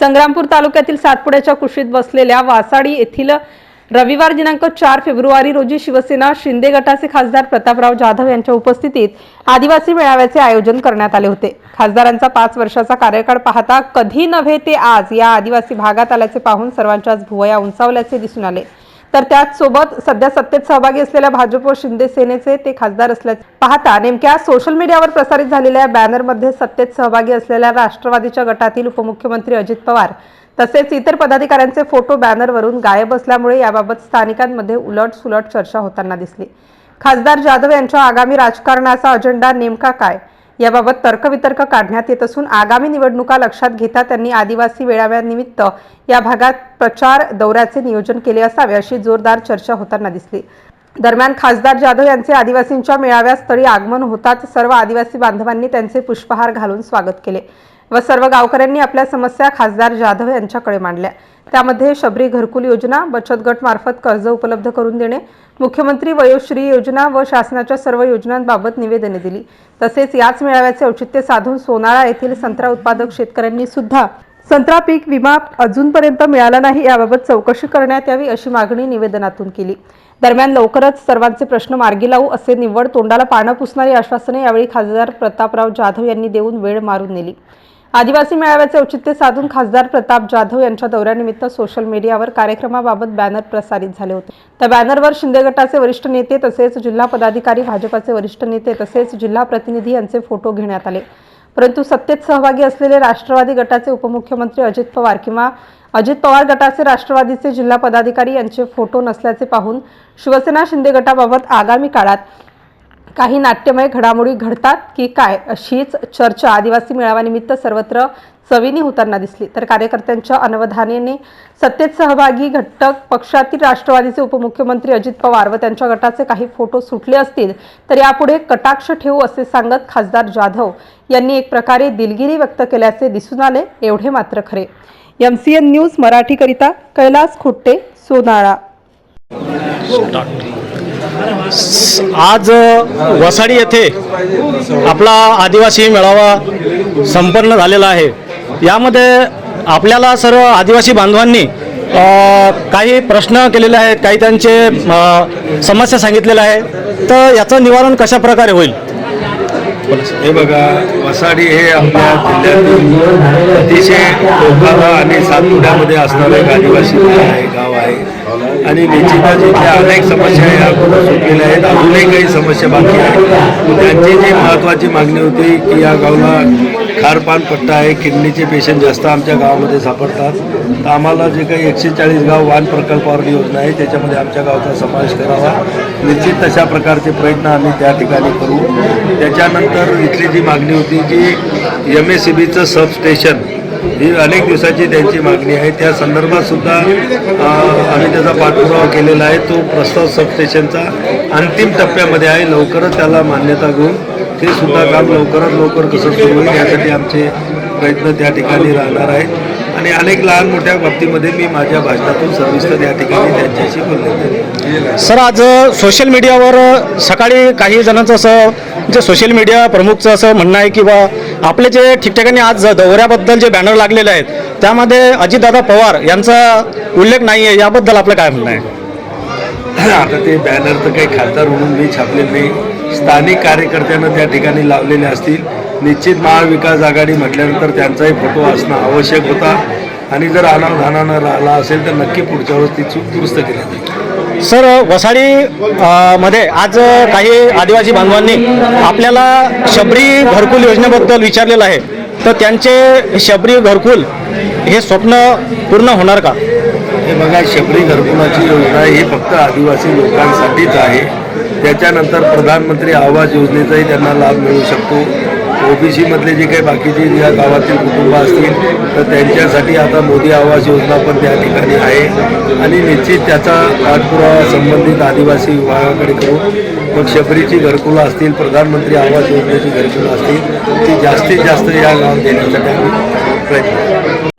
संग्रामपूर तालुक्यातील सातपुड्याच्या कुशीत बसलेल्या वासाडी येथील रविवार दिनांक चार फेब्रुवारी रोजी शिवसेना शिंदे गटाचे खासदार प्रतापराव जाधव यांच्या उपस्थितीत आदिवासी मेळाव्याचे आयोजन करण्यात आले होते. खासदारांचा पाच वर्षाचा कार्यकाळ पाहता कधी नव्हे ते आज या आदिवासी भागात आल्याचे पाहून सर्वांच्याच भुवया उंचावल्याचे दिसून आले. तर त्याचसोबत सध्या सत्तेत सहभागी असलेल्या भाजप व शिंदे सेनेचे ते खासदार असल्याचे पाहता नेमक्या सोशल मीडियावर प्रसारित झालेल्या बॅनरमध्ये सत्तेत सहभागी असलेल्या राष्ट्रवादीच्या गटातील उपमुख्यमंत्री अजित पवार तसेच इतर पदाधिकाऱ्यांचे फोटो बॅनरवरून गायब असल्यामुळे याबाबत स्थानिकांमध्ये उलट सुलट चर्चा होताना दिसली. खासदार जाधव यांच्या आगामी राजकारणाचा अजेंडा नेमका काय? याबाबत तर्कवितर्क काढण्यात येत असून आगामी निवडणुका लक्षात घेता त्यांनी आदिवासी मेळाव्यानिमित्त या भागात प्रचार दौऱ्याचे नियोजन केले असावे अशी जोरदार चर्चा होताना दिसली. दरम्यान खासदार जाधव यांचे आदिवासींच्या मेळाव्यास्थळी आगमन होताच सर्व आदिवासी बांधवांनी त्यांचे पुष्पहार घालून स्वागत केले. व सर्व गावकऱ्यांनी आपल्या समस्या खासदार जाधव यांच्याकडे मांडल्या. त्यामध्ये शबरी घरकुल योजना बचत गटमार्फत कर्ज उपलब्ध करून देणे मुख्यमंत्री वयोश्री योजना व शासनाच्या सर्व योजनांबाबत निवेदने दिली. तसेच याच मेळाव्याचे औचित्य साधून सोनाळा येथील संत्रा उत्पादक शेतकऱ्यांनी सुद्धा संत्रा पीक विमा अजूनपर्यंत मिळाला नाही याबाबत चौकशी करण्यात यावी अशी मागणी निवेदनातून केली. दरम्यान लवकरच सर्वांचे प्रश्न मार्गी लावू असे निव्वळ तोंडाला पानं पुसणारी आश्वासने यावेळी खासदार प्रतापराव जाधव यांनी देऊन वेळ मारून नेली. आदिवासी मेळाव्याचे औचित्य साधून खासदार प्रताप जाधव यांच्या दौऱ्यानिमित्त सोशल मीडियावर कार्यक्रमाबाबत बॅनर प्रसारित झाले होते. त्या बॅनरवर शिंदे गटाचे वरिष्ठ नेते तसेच जिल्हा पदाधिकारी भाजपाचे वरिष्ठ नेते तसेच जिल्हा प्रतिनिधी यांचे फोटो घेण्यात आले. परंतु सत्तेत सहभागी असलेले राष्ट्रवादी गटाचे उपमुख्यमंत्री अजित पवार किंवा अजित पवार गटाचे राष्ट्रवादीचे जिल्हा पदाधिकारी यांचे फोटो नसल्याचे पाहून शिवसेना शिंदे गटाबाबत आगामी काळात काही नाट्यमय घडामोडी घडतात की काय अशीच चर्चा आदिवासी मेळाव्यानिमित्त सर्वत्र चवीने होताना दिसली. तर कार्यकर्त्यांच्या अनवधानाने सत्तेत सहभागी घटक पक्षातील राष्ट्रवादीचे उपमुख्यमंत्री अजित पवार व त्यांच्या गटाचे काही फोटो सुटले असतील तर यापुढे कटाक्ष ठेवू असे सांगत खासदार जाधव यांनी एक प्रकारे दिलगिरी व्यक्त केल्याचे दिसून आले. एवढे मात्र खरे. एम सी एन न्यूज मराठीकरिता कैलास खोट्टे सोनाळा. आज वसाडी येथे आपला आदिवासी मेळावा संपन्न झालेला आहे. यामध्ये आपल्याला सर्व आदिवासी बांधवांनी काही प्रश्न केलेले आहेत काही त्यांचे समस्या सांगितलेल्या आहेत. तर याचं निवारण कशा प्रकारे होईल? हे बघा वसाडी हे आपल्या जिल्ह्यातील अतिशय आणि सातपुड्यामध्ये असणारं एक आदिवासी आहे गाव आहे. आणि निश्चितच इथल्या अनेक समस्या या सुटलेल्या आहेत अजूनही काही समस्या बाकी आहेत. त्यांची जी महत्त्वाची मागणी होती की या गावला खारपान पट्टा आहे किडनीचे पेशंट जास्त आमच्या गावामध्ये सापडतात. तर आम्हाला जे काही एकशे चाळीस गाव वाहन प्रकल्पावर योजना आहे त्याच्यामध्ये आमच्या गावाचा समावेश करावा. निश्चित तशा प्रकारचे प्रयत्न आम्ही त्या ठिकाणी करू. त्याच्यानंतर इथली जी मागणी होती की एम एस सी बीचं सबस्टेशन ही अनेक दिवसाची त्यांची मागणी आहे. त्या संदर्भात सुद्धा आम्ही त्याचा पाठपुरावा केलेला आहे. तो प्रस्ताव सबस्टेशनचा अंतिम टप्प्यामध्ये आहे. लवकरच त्याला मान्यता घेऊन ते सुद्धा काम लवकरात लवकर कसं सुरू होईल यासाठी आमचे प्रयत्न त्या ठिकाणी राहणार आहेत. आणि अनेक लहान मोठ्या बाबतीमध्ये मी माझ्या भाषणातून सविस्तर या ठिकाणी त्यांच्याशी बोलले सर आज सोशल मीडियावर सकाळी काही जणांचं असं जे सोशल मीडिया प्रमुखचं असं म्हणणं आहे की बा आपले जे ठिकठिकाणी आज दौऱ्याबद्दल जे बॅनर लागलेले आहेत त्यामध्ये अजितदादा पवार यांचा उल्लेख नाही आहे याबद्दल आपलं काय म्हणणं आहे? आता ते बॅनर तर काही खासदार म्हणून मी छापलेले नाही. स्थानिक कार्यकर्त्यांना त्या ठिकाणी लावलेले असतील. निश्चित महाविकास आघाडी म्हटल्यानंतर त्यांचाही फोटो असणं आवश्यक होता. आणि जर अनावधानानं राहिला असेल तर नक्की पुढच्या वेळेस ती चूक दुरुस्त केली जाईल. सर वसाडी मध्ये आज काही आदिवासी बांधवांनी आपल्याला शबरी घरकुल योजनेबद्दल विचारलेलं आहे. तर त्यांचे शबरी घरकुल हे स्वप्न पूर्ण होणार का? हे बघा शबरी घरकुलाची योजना ही फक्त आदिवासी लोकांसाठीच आहे. त्याच्यानंतर प्रधानमंत्री आवास योजनेचाही त्यांना लाभ मिळू शकतो. ओबीसीमधले जे काही बाकीचे या गावातील कुटुंब असतील तर त्यांच्यासाठी आता मोदी आवास योजना पण त्या ठिकाणी आहे. आणि निश्चित त्याचा पाठपुरावा संबंधित आदिवासी विभागाकडे करू. मग शबरीची घरकुलं असतील प्रधानमंत्री आवास योजनेची घरकुलं असतील ती जास्तीत जास्त या गावात देण्यासाठी आम्ही प्रयत्न